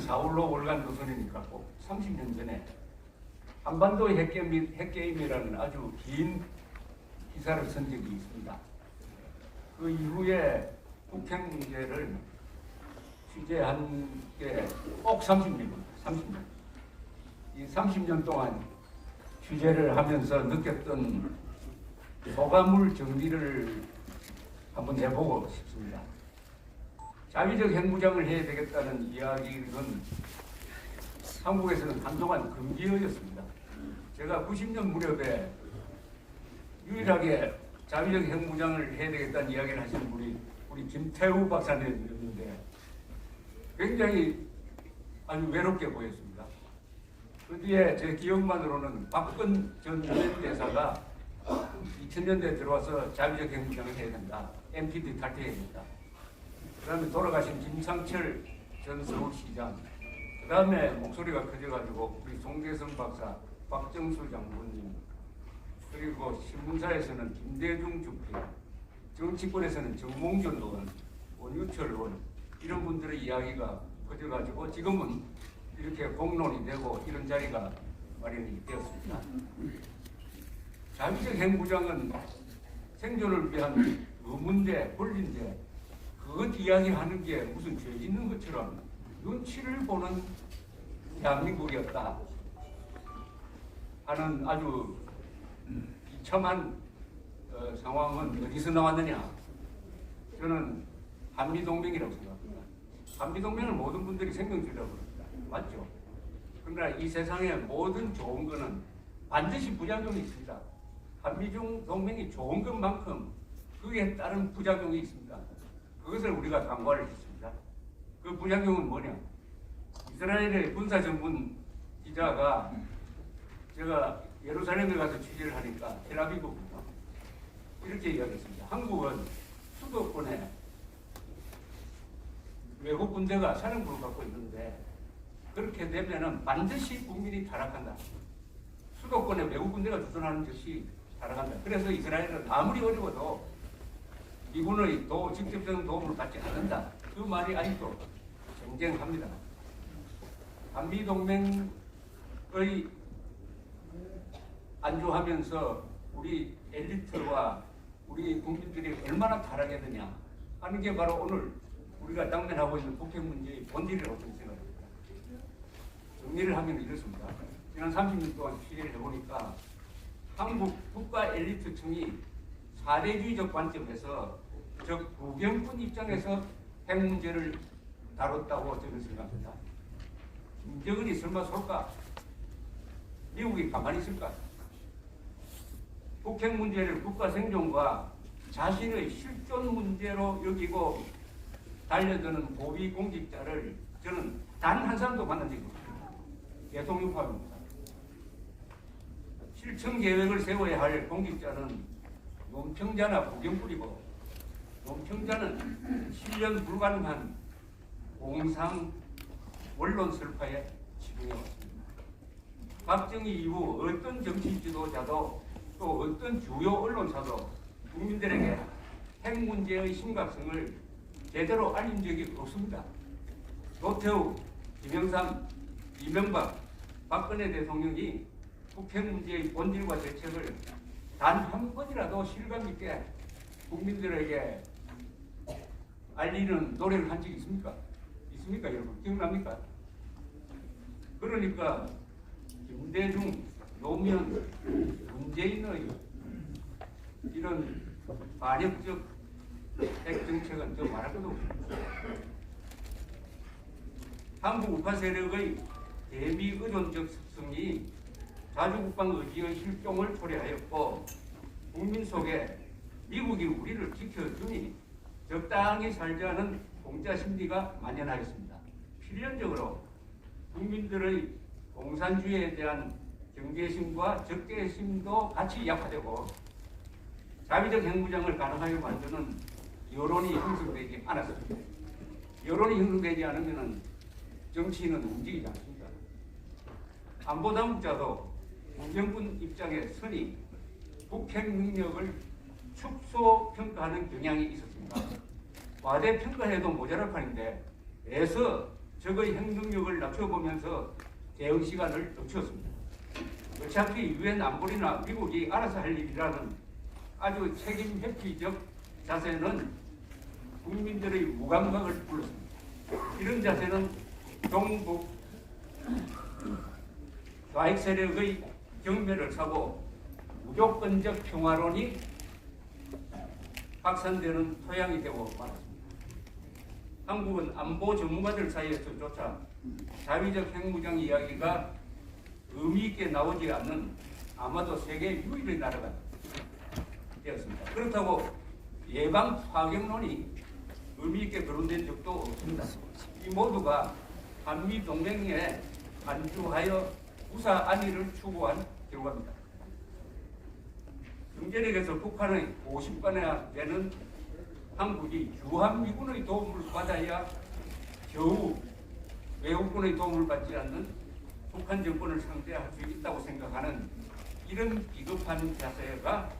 1990년 4월로 월간 노선이니까 꼭 30년 전에 한반도 핵게임, 핵게임이라는 아주 긴 기사를 쓴 적이 있습니다. 그 이후에 북핵 문제를 취재한 게 꼭 30년입니다. 30년. 이 30년 동안 취재를 하면서 느꼈던 소감물 정리를 한번 해보고 싶습니다. 자위적 핵무장을 해야 되겠다는 이야기는 한국에서는 한동안 금기어였습니다. 제가 90년 무렵에 유일하게 자위적 핵무장을 해야 되겠다는 이야기를 하신 분이 우리 김태우 박사님이었는데 굉장히 아주 외롭게 보였습니다. 그 뒤에 제 기억만으로는 박근 전 대사가 2000년대에 들어와서 자위적 핵무장을 해야 된다. MPD 탈퇴해야 된다. 그 다음에 돌아가신 김상철 전 서울시장, 그 다음에 목소리가 커져가지고 우리 송대선 박사, 박정수 장군님, 그리고 신문사에서는 김대중 주필, 정치권에서는 정몽준 의원, 원유철 의원 이런 분들의 이야기가 커져가지고 지금은 이렇게 공론이 되고 이런 자리가 마련이 되었습니다. 자위적 핵무장은 생존을 위한 의문제, 권리인데 그것 이야기하는 게 무슨 죄 짓는 것처럼 눈치를 보는 대한민국이었다 하는 아주 비참한 어, 상황은 어디서 나왔느냐? 저는 한미동맹이라고 생각합니다. 한미동맹을 모든 분들이 생명줄이라고 그럽니다. 맞죠? 그러나 이 세상의 모든 좋은 거는 반드시 부작용이 있습니다. 한미중 동맹이 좋은 것만큼 그에 따른 부작용이 있습니다. 그것을 우리가 간과를 했습니다. 그 부작용은 뭐냐? 이스라엘의 군사 전문 기자가 제가 예루살렘에 가서 취재를 하니까 텔아비브군요. 이렇게 이야기했습니다. 한국은 수도권에 외국 군대가 사령부를 갖고 있는데 그렇게 되면은 반드시 국민이 타락한다. 수도권에 외국 군대가 주둔하는 것이 타락한다. 그래서 이스라엘은 아무리 어려워도 미군의 도, 직접적인 도움을 받지 않는다. 그 말이 아직도 경쟁합니다. 한미동맹의 안주하면서 우리 엘리트와 우리 국민들이 얼마나 타락했느냐 하는 게 바로 오늘 우리가 당면하고 있는 북핵 문제의 본질이라고 저는 생각합니다. 정리를 하면 이렇습니다. 지난 30년 동안 취재를 해보니까 한국 국가 엘리트층이 사대주의적 관점에서 즉 부경군 입장에서 핵 문제를 다뤘다고 저는 생각합니다. 김정은이 설마 솔까? 미국이 가만히 있을까? 북핵 문제를 국가 생존과 자신의 실존 문제로 여기고 달려드는 고위 공직자를 저는 단 한 사람도 만난 적이 없습니다. 대통령 포함입니다. 실천 계획을 세워야 할 공직자는 논평자나 부경불이고 논평자는 실현 불가능한 공상 원론 설파에 집중해 왔습니다. 박정희 이후 어떤 정치 지도자도 또 어떤 주요 언론사도 국민들에게 핵 문제의 심각성을 제대로 알린 적이 없습니다. 노태우, 김영삼, 이명박, 박근혜 대통령이 북핵 문제의 본질과 대책을 단 한 번이라도 실감 있게 국민들에게 알리는 노력을 한 적이 있습니까? 있습니까, 여러분? 기억납니까? 그러니까 김대중, 노무현, 문재인의 이런 반역적 핵 정책은 더 말할 것도 없습니다. 한국 우파 세력의 대미 의존적 습성이 자주국방 의지의 실종을 초래하였고 국민 속에 미국이 우리를 지켜주니 적당히 살자는 공자 심리가 만연하였습니다. 필연적으로 국민들의 공산주의에 대한 경계심과 적개심도 같이 약화되고 자위적 핵무장을 가능하게 만드는 여론이 형성되지 않았습니다. 여론이 형성되지 않으면 정치인은 움직이지 않습니다. 안보 당국자도 문정군 입장에 서니 북핵 능력을 축소 평가하는 경향이 있었습니다. 과대 평가해도 모자랄 판인데 애서 적의 행동력을 낮춰보면서 대응 시간을 늦췄습니다. 어차피 유엔 안보리나 미국이 알아서 할 일이라는 아주 책임 회피적 자세는 국민들의 무감각을 불렀습니다. 이런 자세는 동북 좌익 세력의 경멸을 사고 무조건적 평화론이 확산되는 토양이 되고 말았습니다. 한국은 안보 전문가들 사이에서조차 자위적 핵무장 이야기가 의미 있게 나오지 않는 아마도 세계 유일의 나라가 되었습니다. 그렇다고 예방 파격론이 의미 있게 거론된 적도 없습니다. 이 모두가 한미 동맹에 안주하여 우사 안위를 추구한 결과입니다. 경제력에서 북한의 50번이나 되는 한국이 주한미군의 도움을 받아야 겨우 외국군의 도움을 받지 않는 북한 정권을 상대할 수 있다고 생각하는 이런 비겁한 자세가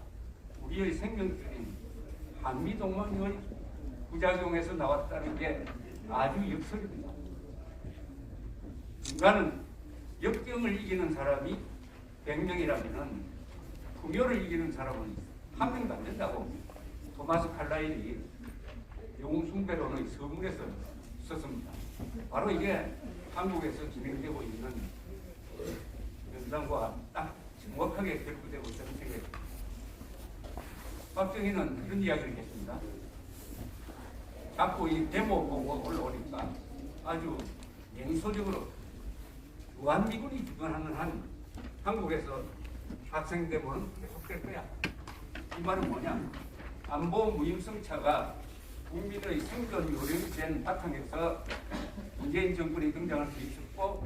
우리의 생명줄인 한미동맹의 부작용에서 나왔다는 게 아주 역설입니다. 인간은 역경을 이기는 사람이 100명이라면 풍요를 이기는 사람은 한 명도 안 된다고 토마스 칼라일이 영웅 숭배론의 서문에서 썼습니다. 바로 이게 한국에서 진행되고 있는 연상과 딱 정확하게 결부되고 있다는 생각이 박정희는 이런 이야기를 했습니다. 자꾸 이 데모 보고 올라오니까 아주 냉소적으로 주한미군이 주관하는 한 한국에서 학생 데모는 계속될 거야. 이 말은 뭐냐? 안보 무임승차가 국민의 생존 요령이 된 바탕에서 문재인 정권이 등장할 수 있었고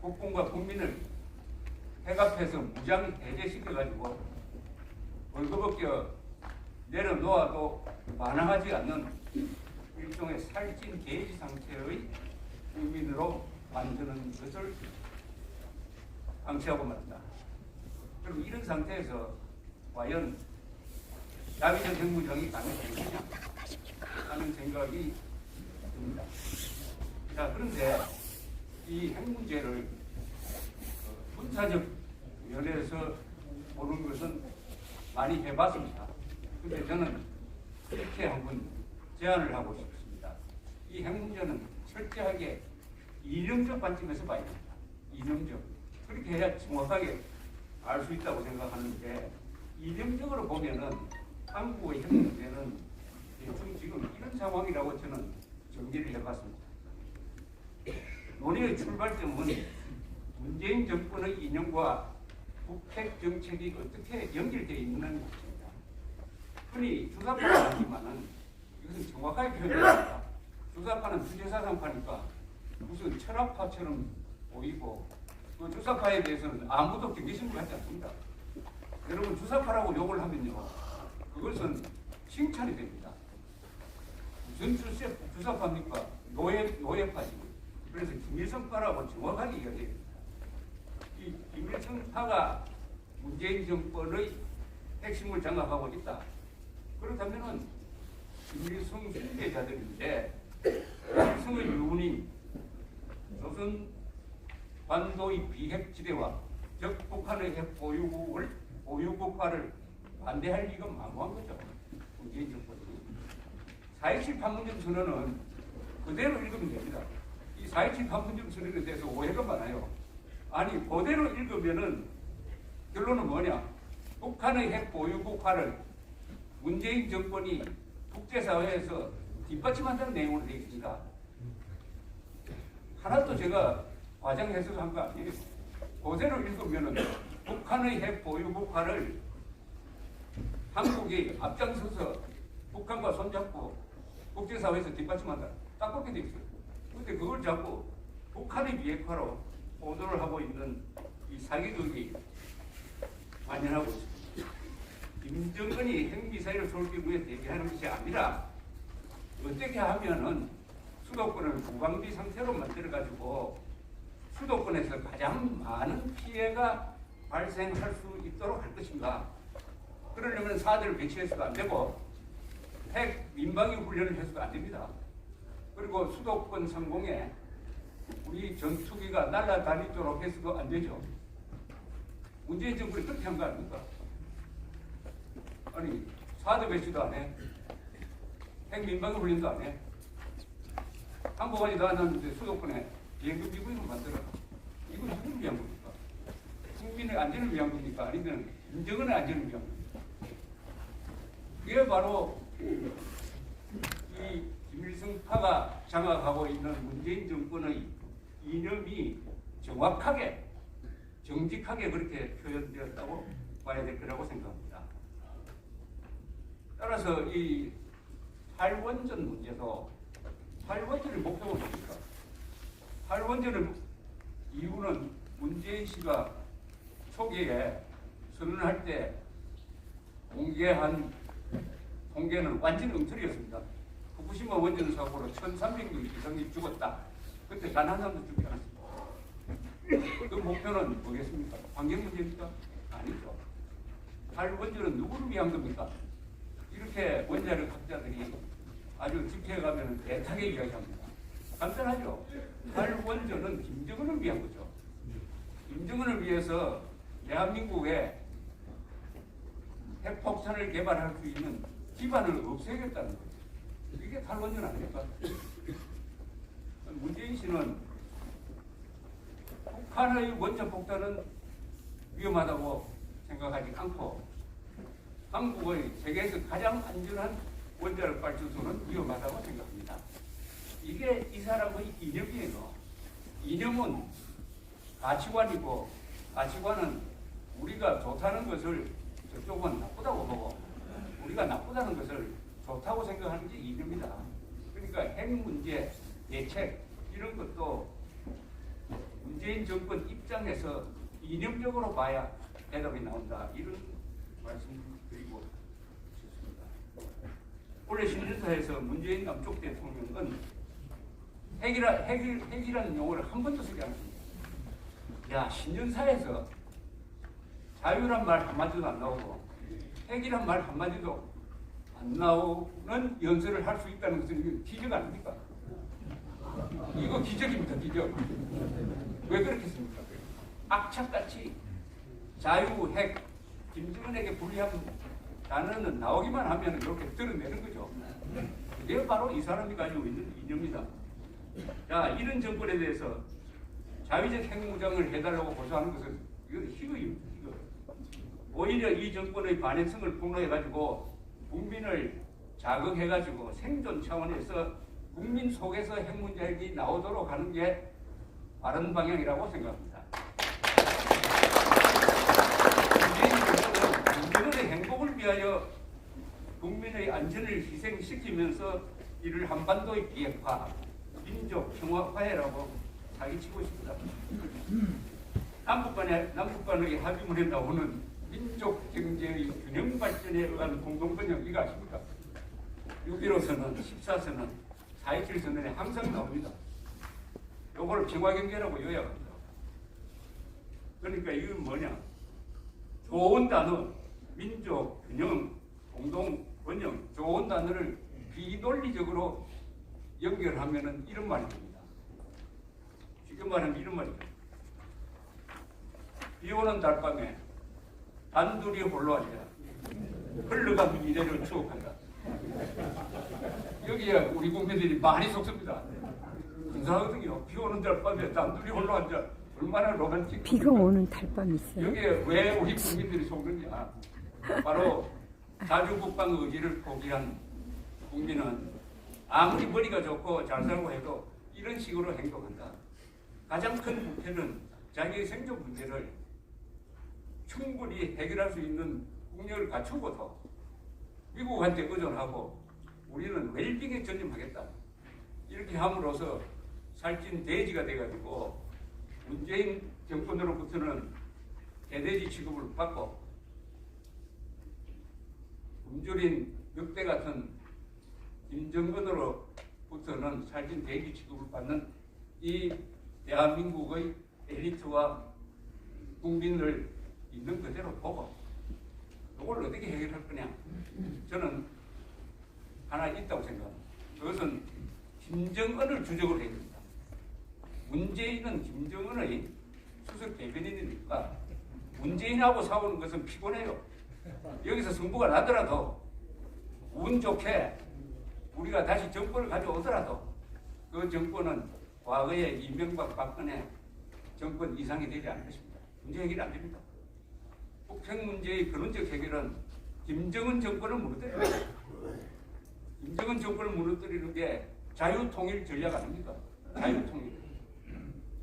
국군과 국민을 해갑해서 무장 해제시켜가지고 벌거벗겨 내려놓아도 반항하지 않는 일종의 살찐 게이지 상태의 국민으로 만드는 것을 방치하고 말다. 그럼 이런 상태에서 과연 자위적 핵무장이 가능하느냐 하는 생각이 듭니다. 자 그런데 이 핵 문제를 어, 군사적 면에서 보는 것은 많이 해봤습니다. 근데 저는 이렇게 한번 제안을 하고 싶습니다. 이 핵 문제는 철저하게 이념적 관점에서 봐야 됩니다. 이념적. 그렇게 해야 정확하게 알 수 있다고 생각하는데 이념적으로 보면은 한국의 현 문제는 대충 지금 이런 상황이라고 저는 정리를 해봤습니다. 논의의 출발점은 문재인 정권의 이념과 북핵 정책이 어떻게 연결되어 있는 것입니다. 흔히 주사파를 하지만은 이것은 정확하게 표현합니다. 주사파는 주제사상파니까 무슨 철학파처럼 보이고 그 주사파에 대해서는 아무도 경계심을 하지 않습니다. 여러분 주사파라고 욕을 하면요 그것은 칭찬이 됩니다. 주사, 주사파입니까? 노예, 노예파지. 그래서 김일성파라고 정확하게 이야기해야 됩니다. 이 김일성파가 문재인 정권의 핵심을 장악하고 있다. 그렇다면은 김일성 수혜자들인데 김일성의 유운이 조선 반도의 비핵지대와 적 북한의 핵 보유국을 보유국화를 반대할 리가 만무한 거죠. 문재인 정권이. 4.27 판문점 선언은 그대로 읽으면 됩니다. 이4.27 판문점 선언에 대해서 오해가 많아요. 아니 그대로 읽으면은 결론은 뭐냐? 북한의 핵 보유국화를 문재인 정권이 국제사회에서 뒷받침한다는 내용으로 되어 있습니다. 하나도 제가 과장 해석한 거 아니에요. 그대로 읽으면은 북한의 핵 보유 국화를 한국이 앞장서서 북한과 손잡고 국제사회에서 뒷받침한다. 딱 그렇게 돼 있어요. 근데 그걸 자꾸 북한의 비핵화로 보도를 하고 있는 이 사기극이 만연하고 있습니다. 김정은이 핵미사일을 쏠기 위해 대비하는 것이 아니라 어떻게 하면은 수도권을 무방비 상태로 만들어가지고 수도권에서 가장 많은 피해가 발생할 수 있도록 할 것인가 그러려면 사들을 배치해서도 안 되고 핵 민방위 훈련을 해서도 안 됩니다. 그리고 수도권 상공에 우리 전투기가 날아다니도록 해서도 안 되죠. 문재인 정부는 그렇게 한 거 아닙니까? 아니 사드 배치도 안 해. 핵 민방위 훈련도 안 해. 한국안이 나왔는데 수도권에 비행기 미국을 만들어. 이건 누구를 위한 겁니까? 국민의 안전을 위한 겁니까? 아니면 인정은의 안전을 위한 겁니까? 이게 바로 이 김일성파가 장악하고 있는 문재인 정권의 이념이 정확하게 정직하게 그렇게 표현되었다고 봐야 될 거라고 생각합니다. 따라서 이 탈원전 문제도 탈원전의 목표가 뭡니까? 탈원전의 이유는 문재인 씨가 초기에 선언할 때 공개한 통계는 완전 엉터리였습니다. 후쿠시마 원전 사고로 1,300명 이상이 죽었다. 그때 단 한 사람도 죽지 않았습니다. 그 목표는 뭐겠습니까? 환경 문제입니까? 아니죠. 탈원전은 누구를 위한 겁니까? 이렇게 원자력 학자들이 아주 집회가면 애타게 이야기합니다. 간단하죠. 탈원전은 김정은을 위한 거죠. 김정은을 위해서 대한민국에 핵폭탄을 개발할 수 있는 기반을 없애겠다는 거죠. 이게 탈원전 아닙니까? 문재인 씨는 북한의 원전 폭탄은 위험하다고 생각하지 않고 한국의 세계에서 가장 안전한 원자력 발전소는 위험하다고 생각합니다. 이게 이 사람의 이념이에요. 이념은 가치관이고 가치관은 우리가 좋다는 것을 저쪽은 나쁘다고 보고 우리가 나쁘다는 것을 좋다고 생각하는 게 이념이다. 그러니까 핵 문제, 대책 이런 것도 문재인 정권 입장에서 이념적으로 봐야 대답이 나온다. 이런 말씀드리고 싶습니다. 올해 신년사에서 문재인 남쪽 대통령은 핵이라, 핵이, 핵이라는 용어를 한 번도 쓰지 않습니다. 야, 신년사에서 자유란 말 한마디도 안 나오고 핵이란 말 한마디도 안 나오는 연설을 할 수 있다는 것은 기적 아닙니까? 이거 기적입니다, 기적. 왜 그렇겠습니까? 악착같이 자유, 핵, 김정은에게 불리한 단어는 나오기만 하면 이렇게 드러내는 거죠. 이게 바로 이 사람이 가지고 있는 이념이다. 자, 이런 정권에 대해서 자위적 핵무장을 해달라고 고소하는 것은 이건 희극입니다. 희극. 오히려 이 정권의 반행성을 폭로해가지고 국민을 자극해가지고 생존 차원에서 국민 속에서 핵 문제가 나오도록 하는 게 바른 방향이라고 생각합니다. 국민의 행복을 위하여 국민의 안전을 희생시키면서 이를 한반도의 비핵화, 민족 평화화해라고 사기치고 있습니다. 남북 간의 남북 간의 합의문에 나오는 민족 경제의 균형 발전에 의한 공동 번영 이거 아십니까? 6.15선언, 14선언, 4.27 선언에 항상 나옵니다. 요걸 평화 경제라고 요약합니다. 그러니까 이건 뭐냐? 좋은 단어, 민족, 균형, 공동, 번영, 좋은 단어를 비논리적으로 연결하면은 이런 말이 됩니다. 쉽게 말하면 이런 말입니다. 비 오는 달밤에 단둘이 홀로 앉아 흘러간 미래를 추억한다. 여기에 우리 국민들이 많이 속습니다. 근사하거든요. 비 오는 달밤에 단둘이 홀로 앉아 얼마나 로맨틱. 비가 오는 달밤 있어요. 여기에 왜 우리 국민들이 속느냐? 바로 자주 국방 의지를 포기한 국민은 아무리 머리가 좋고 잘 살고 해도 이런 식으로 행동한다. 가장 큰 문제는 자기의 생존 문제를 충분히 해결할 수 있는 국력을 갖추고도 미국한테 의존하고 우리는 웰빙에 전념하겠다. 이렇게 함으로써 살찐 돼지가 돼가지고 문재인 정권으로부터는 개돼지 취급을 받고 굶주린 늑대 같은 김정은으로부터는 살찐 돼지 취급을 받는 이 대한민국의 엘리트와 국민을 있는 그대로 보고 이걸 어떻게 해결할 거냐? 저는 하나 있다고 생각합니다. 그것은 김정은을 주적으로 해야 됩니다. 문재인은 김정은의 수석 대변인이니까 문재인하고 싸우는 것은 피곤해요. 여기서 승부가 나더라도 운 좋게 우리가 다시 정권을 가져오더라도 그 정권은 과거의 이명박 박근혜 정권 이상이 되지 않을 것입니다. 문제 해결이 안 됩니다. 북핵 문제의 근원적 해결은 김정은 정권을 무너뜨리는 김정은 정권을 무너뜨리는 게 자유통일 전략 아닙니까? 자유통일.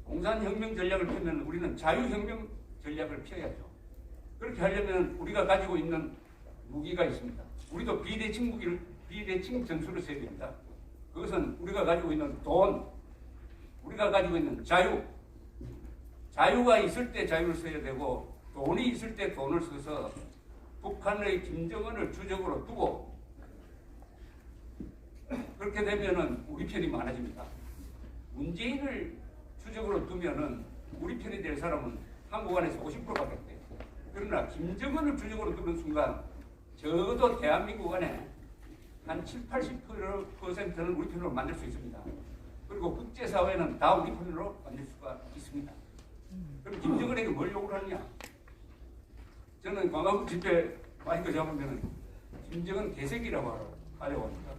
공산혁명 전략을 펴면 우리는 자유혁명 전략을 펴야죠. 그렇게 하려면 우리가 가지고 있는 무기가 있습니다. 우리도 비대칭 무기를 비대칭 전술을 써야 됩니다. 그것은 우리가 가지고 있는 돈, 우리가 가지고 있는 자유, 자유가 있을 때 자유를 써야 되고 돈이 있을 때 돈을 써서 북한의 김정은을 주적으로 두고 그렇게 되면은 우리 편이 많아집니다. 문재인을 주적으로 두면은 우리 편이 될 사람은 한국 안에서 50%밖에 안 돼요. 그러나 김정은을 주적으로 두는 순간 적어도 대한민국 안에 한 7, 80%는 우리 편으로 만들 수 있습니다. 그리고 국제사회는 다 우리 편으로 만들 수가 있습니다. 그럼 김정은에게 뭘 요구를 하느냐? 저는 광화문 집회 마이크 잡으면 김정은 개새끼라고 하려고 합니다.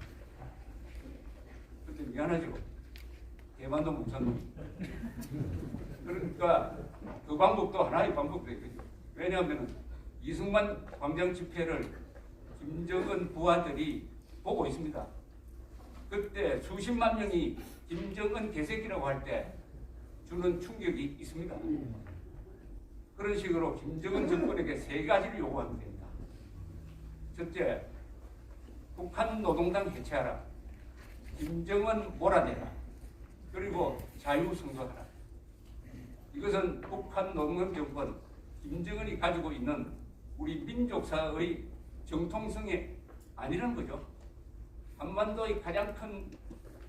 그때 미안하죠. 대만도 묵산놈. 그러니까 그 방법도 하나의 방법이거든요. 왜냐하면 이승만 광장 집회를 김정은 부하들이 보고 있습니다. 그때 수십만 명이 김정은 개새끼라고 할 때 주는 충격이 있습니다. 그런 식으로 김정은 정권에게 세 가지를 요구하면 됩니다. 첫째, 북한 노동당 해체하라. 김정은 몰아내라. 그리고 자유선거하라. 이것은 북한 노동당 정권, 김정은이 가지고 있는 우리 민족사의 정통성이 아니라는 거죠. 한반도의 가장 큰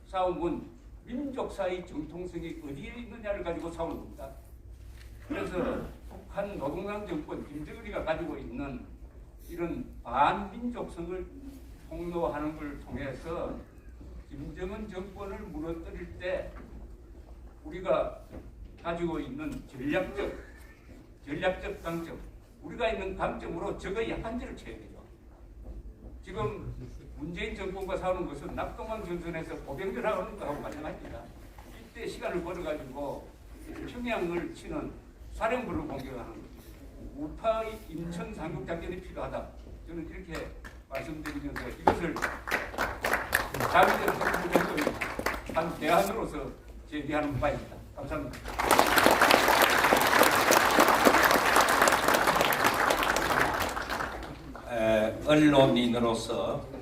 싸움은 민족사의 정통성이 어디에 있느냐를 가지고 싸우는 겁니다. 그래서 북한 노동당 정권 김정은이가 가지고 있는 이런 반민족성을 폭로하는 걸 통해서 김정은 정권을 무너뜨릴 때 우리가 가지고 있는 전략적 전략적 강점 우리가 있는 강점으로 적의 약한지를 쳐야 되죠. 지금 문재인 정권과 싸우는 것은 낙동강 전선에서 보병전하는 거하고 마찬가지입니다. 이때 시간을 벌어가지고 평양을 치는 사령부를 공격하는. 우파의 인천 상륙 작전이 필요하다. 저는 이렇게 말씀드리면서 이것을 정부 정권의 한 대안으로서 제기하는 바입니다. 감사합니다. 에, 언론인으로서